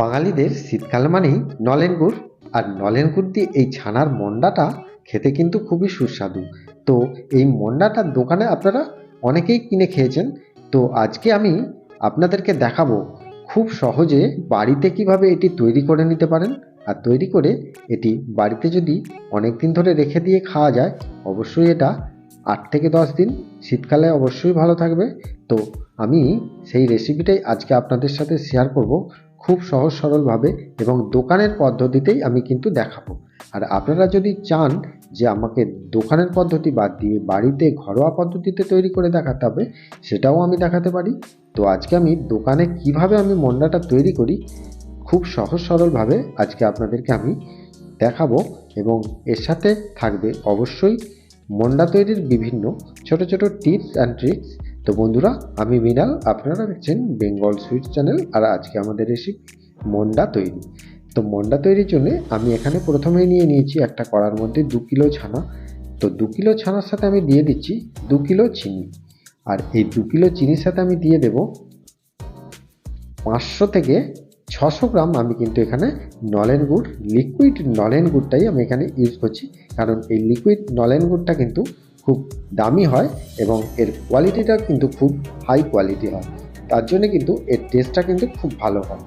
বাঙালিদের শীতকাল মানেই নলেন গুড়। আর নলেন গুড় দিয়ে এই ছানার মন্ডাটা খেতে কিন্তু খুবই সুস্বাদু। তো এই মন্ডাটা দোকানে আপনারা অনেকেই কিনে খেয়েছেন। তো আজকে আমি আপনাদেরকে দেখাবো খুব সহজে বাড়িতে কীভাবে এটি তৈরি করে নিতে পারেন। আর তৈরি করে এটি বাড়িতে যদি অনেক দিন ধরে রেখে দিয়ে খাওয়া যায়, অবশ্যই এটা আট থেকে দশ দিন শীতকালে অবশ্যই ভালো থাকবে। তো আমি সেই রেসিপিটাই আজকে আপনাদের সাথে শেয়ার করব। খুব সহজ সরলভাবে এবং দোকানের পদ্ধতিতেই আমি কিন্তু দেখাবো। আর আপনারা যদি চান যে আমাকে দোকানের পদ্ধতি বাদ দিয়ে বাড়িতে ঘরোয়া পদ্ধতিতে তৈরি করে দেখাতে হবে, সেটাও আমি দেখাতে পারি। তো আজকে আমি দোকানে কীভাবে আমি মন্ডাটা তৈরি করি, খুব সহজ সরলভাবে আজকে আপনাদেরকে আমি দেখাবো এবং এর সাথে থাকবে অবশ্যই মন্ডা তৈরির বিভিন্ন ছোট ছোট টিপস অ্যান্ড ট্রিক্স তো বন্ধুরা, আমি মিনাল আপনারা দেখছেন বেঙ্গল সুইট চ্যানেল, আর আজকে আমাদের রেসিপি মন্ডা তৈরি। তো মন্ডা তৈরির জন্য আমি এখানে প্রথমেই নিয়ে নিয়েছি একটা কড়ার মধ্যে দু কিলো ছানা। তো দু কিলো ছানার সাথে আমি দিয়ে দিচ্ছি দু কিলো চিনি। আর এই দু কিলো চিনির সাথে আমি দিয়ে দেব পাঁচশো থেকে ছশো গ্রাম আমি কিন্তু এখানে নলেন গুড় লিকুইড নলেন গুড়টাই আমি এখানে ইউজ করছি। কারণ এই লিকুইড নলেন গুড়টা কিন্তু খুব দামি হয় এবং এর কোয়ালিটিটা কিন্তু খুব হাই কোয়ালিটি হয়। তার জন্য কিন্তু এর টেস্টটা কিন্তু খুব ভালো হয়।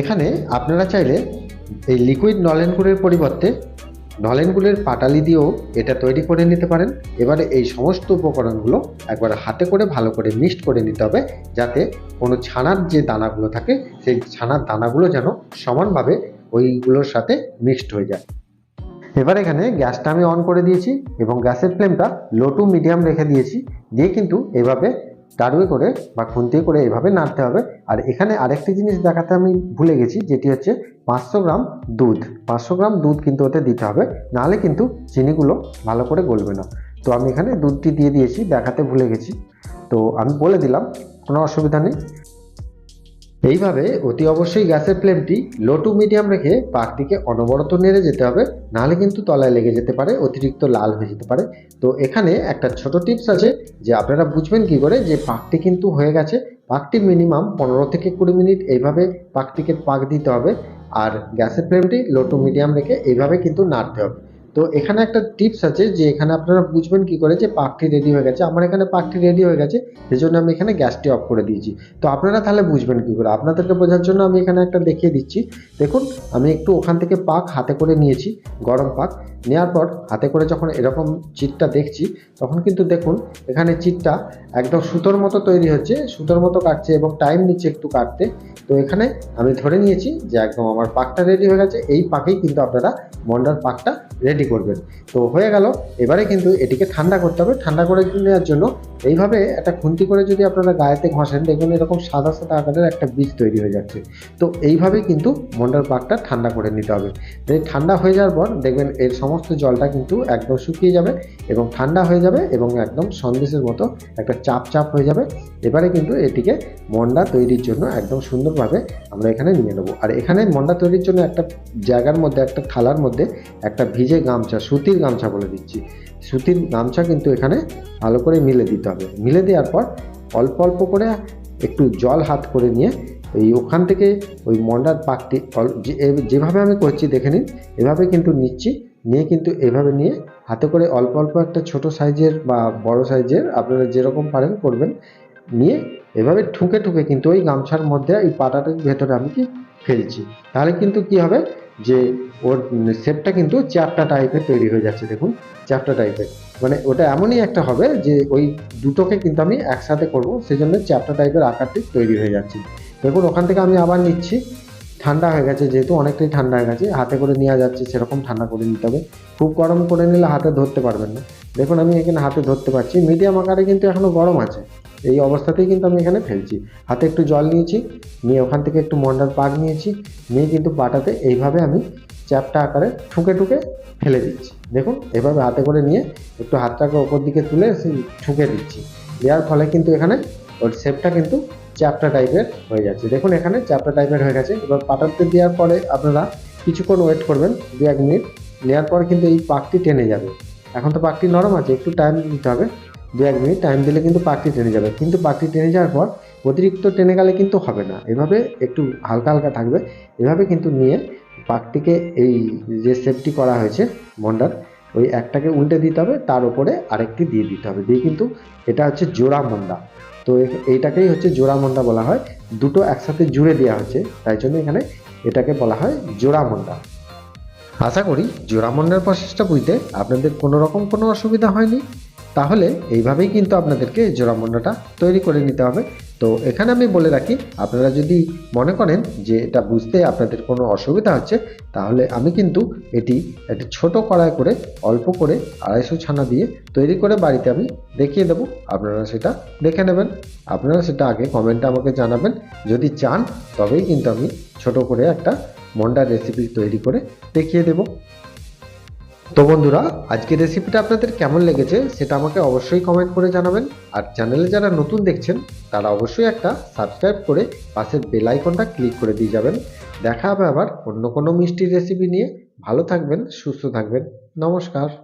এখানে আপনারা চাইলে এই লিকুইড নলেন গুড়ের পরিবর্তে নলেন গুড়ের পাটালি দিয়েও এটা তৈরি করে নিতে পারেন। এবারে এই সমস্ত উপকরণগুলো একবার হাতে করে ভালো করে মিক্সড করে নিতে হবে যাতে কোনো ছানার যে দানাগুলো থাকে সেই ছানার দানাগুলো যেন সমানভাবে ওইগুলোর সাথে মিক্সড হয়ে যায়। এবার এখানে গ্যাসটা আমি অন করে দিয়েছি এবং গ্যাসের ফ্লেমটা লো টু মিডিয়াম রেখে দিয়েছি। দিয়ে কিন্তু এভাবে দাঁড়ুয়ে করে বা খুন্তি করে এভাবে নাড়তে হবে। আর এখানে আরেকটি জিনিস দেখাতে আমি ভুলে গেছি, যেটি হচ্ছে পাঁচশো গ্রাম দুধ। পাঁচশো গ্রাম দুধ কিন্তু ওতে দিতে হবে, নাহলে কিন্তু চিনিগুলো ভালো করে গলবে না। তো আমি এখানে দুধটি দিয়ে দিয়েছি, দেখাতে ভুলে গেছি। তো আমি বলে দিলাম, কোনো অসুবিধা নেই। এইভাবে অতি অবশ্যই গ্যাসের ফ্লেমটি লো টু মিডিয়াম রেখে পাকটিকে অনবরত নেড়ে যেতে হবে। নাহলে কিন্তু তলায় লেগে যেতে পারে, অতিরিক্ত লাল হয়ে যেতে পারে। তো এখানে একটা ছোট টিপস আছে যে আপনারা বুঝবেন কি করে যে পাকটি কিন্তু হয়ে গেছে। পাকটি মিনিমাম পনেরো থেকে কুড়ি মিনিট এইভাবে পাকটিকে পাক দিতে হবে। আর গ্যাসের ফ্লেমটি লো টু মিডিয়াম রেখে এইভাবে কিন্তু নাড়তে হবে। তো এখানে একটা টিপস আছে যে এখানে আপনারা বুঝবেন কি করে যে পাকটি রেডি হয়ে গেছে। আমার এখানে পাকটি রেডি হয়ে গেছে সেই জন্য আমি এখানে গ্যাসটি অফ করে দিয়েছি। তো আপনারা তাহলে বুঝবেন কি করে? আপনাদেরকে বোঝার জন্য আমি এখানে একটা দেখিয়ে দিচ্ছি। দেখুন, আমি একটু ওখান থেকে পাক হাতে করে নিয়েছি, গরম পাক। নেওয়ার পর হাতে করে যখন এরকম চিটটা দেখছি, তখন কিন্তু দেখুন, এখানে চিটটা একদম সুতোর মতো তৈরি হচ্ছে, সুতোর মতো কাটছে এবং টাইম নিচ্ছে একটু কাটতে। তো এখানে আমি ধরে নিয়েছি যে একদম আমার পাকটা রেডি হয়ে গেছে। এই পাকেই কিন্তু আপনারা মন্ডার পাকটা রেডি করবেন। তো হয়ে গেল, এবারে কিন্তু এটিকে ঠান্ডা করতে হবে। ঠান্ডা করে নেওয়ার জন্য এইভাবে একটা খুন্তি করে যদি আপনারা গায়েতে ঘষেন, দেখবেন এরকম সাদা সাদা আকারের একটা বীজ তৈরি হয়ে যাচ্ছে। তো এইভাবেই কিন্তু মন্ডার পাকটা ঠান্ডা করে নিতে হবে। ঠান্ডা হয়ে যাওয়ার পর, দেখবেন এর সমস্ত জলটা কিন্তু একদম শুকিয়ে যাবে এবং ঠান্ডা হয়ে যাবে এবং একদম সন্দেশের মতো একটা চাপ চাপ হয়ে যাবে। এবারে কিন্তু এটিকে মন্ডা তৈরির জন্য একদম সুন্দরভাবে আমরা এখানে নিয়ে নেব। আর এখানে মন্ডা তৈরির জন্য একটা জায়গার মধ্যে, একটা থালার মধ্যে একটা ভিজে গামছা, সুতির গামছা বলে দিচ্ছি। সুতির গামছা কিন্তু এখানে ভালো করে মিলে দিতে হবে। মিলে দেওয়ার পর অল্প অল্প করে একটু জল হাত করে নিয়ে এই ওখান থেকে ওই মন্ডার পাকটি যে- যেভাবে আমি করছি দেখে নিন, এভাবে কিন্তু নিচ্ছি। নিয়ে কিন্তু এভাবে নিয়ে হাতে করে অল্প অল্প একটা ছোট সাইজের বা বড় সাইজের আপনারা যেরকম পারেন করবেন। নিয়ে এভাবে ঠুকে ঠুকে কিন্তু ওই গামছার মধ্যে এই পাটাটার ভেতরে আমি কি ফেলছি। তাহলে কিন্তু কি হবে যে ওর শেপটা কিন্তু চ্যাপটা টাইপের তৈরি হয়ে যাচ্ছে, দেখুন, চ্যাপটা টাইপের। মানে ওটা এমনই একটা হবে যে ওই দুটোকে কিন্তু আমি একসাথে করব সেই জন্য চ্যাপটা টাইপের আকারটি তৈরি হয়ে যাচ্ছে। দেখুন, ওখান থেকে আমি আবার নিচ্ছি। ঠান্ডা হয়ে গেছে, যেহেতু অনেকটাই ঠান্ডা হয়ে গেছে, হাতে করে নেওয়া যাচ্ছে, সেরকম ঠান্ডা করে নিতে হবে। খুব গরম করে নিলে হাতে ধরতে পারবেন না। দেখুন, আমি এখানে হাতে ধরতে পারছি। মিডিয়াম আকারে কিন্তু এখনও গরম আছে। এই অবস্থাতেই কিন্তু আমি এখানে ফেলছি। হাতে একটু জল নিয়েছি, নিয়ে ওখান থেকে একটু মন্ডার পাক নিয়েছি, নিয়ে কিন্তু পাটাতে এইভাবে আমি চ্যাপটা আকারে ঠুকে ঠুকে ফেলে দিচ্ছি। দেখুন, এভাবে হাতে করে নিয়ে একটু হাতটাকে ওপর দিকে তুলে ঠুকে দিচ্ছি। দেওয়ার ফলে কিন্তু এখানে ওর শেপটা কিন্তু চ্যাপটা টাইপের হয়ে যাচ্ছে। দেখুন এখানে চ্যাপটা টাইপের হয়ে গেছে। এবার পাটাতে দেওয়ার পরে আপনারা কিছুক্ষণ ওয়েট করবেন, দু এক মিনিট। নেওয়ার পর কিন্তু এই পাকটি টেনে যাবে। এখন তো পাকটি নরম আছে, একটু টাইম দিতে হবে। দু এক মিনিট টাইম দিলে কিন্তু পাকটি টেনে যাবে। কিন্তু পাকটি টেনে যাওয়ার পর অতিরিক্ত টেনে গেলে কিন্তু হবে না। এভাবে একটু হালকা হালকা থাকবে। এভাবে কিন্তু নিয়ে পাকটিকে এই যে সেফটি করা হয়েছে মন্ডার, ওই একটাকে উল্টে দিতে হবে। তার উপরে আরেকটি দিয়ে দিতে হবে। দিয়ে কিন্তু এটা হচ্ছে জোড়া মন্ডা। তো এইটাকেই হচ্ছে জোড়া মন্ডা বলা হয়। দুটো একসাথে জুড়ে দেওয়া হয়েছে, তাই জন্য এখানে এটাকে বলা হয় জোড়া মন্ডা আশা করি জোড়া মন্ডার প্রসেসটা বুঝতে আপনাদের কোনো রকম কোনো অসুবিধা হয়নি। তাহলে এইভাবেই কিন্তু আপনাদেরকে জোড়া মন্ডাটা তৈরি করে নিতে হবে। তো এখানে আমি বলে রাখি, আপনারা যদি মনে করেন যে এটা বুঝতে আপনাদের কোনো অসুবিধা হচ্ছে, তাহলে আমি কিন্তু এটি একটি ছোট কড়াই করে অল্প করে আড়াইশো ছানা দিয়ে তৈরি করে বাড়িতে আমি দেখিয়ে দেবো। আপনারা সেটা দেখে নেবেন। আপনারা সেটা আগে কমেন্টে আমাকে জানাবেন। যদি চান, তবেই কিন্তু আমি ছোট করে একটা মন্ডার রেসিপি তৈরি করে দেখিয়ে দেবো। তো বন্ধুরা, আজকের রেসিপিটা আপনাদের কেমন লেগেছে সেটা আমাকে অবশ্যই কমেন্ট করে জানাবেন। আর চ্যানেলে যারা নতুন দেখছেন, তারা অবশ্যই একটা সাবস্ক্রাইব করে পাশের বেল আইকনটা ক্লিক করে দিয়ে যাবেন। দেখা হবে আবার অন্য কোনো মিষ্টির রেসিপি নিয়ে। ভালো থাকবেন, সুস্থ থাকবেন। নমস্কার।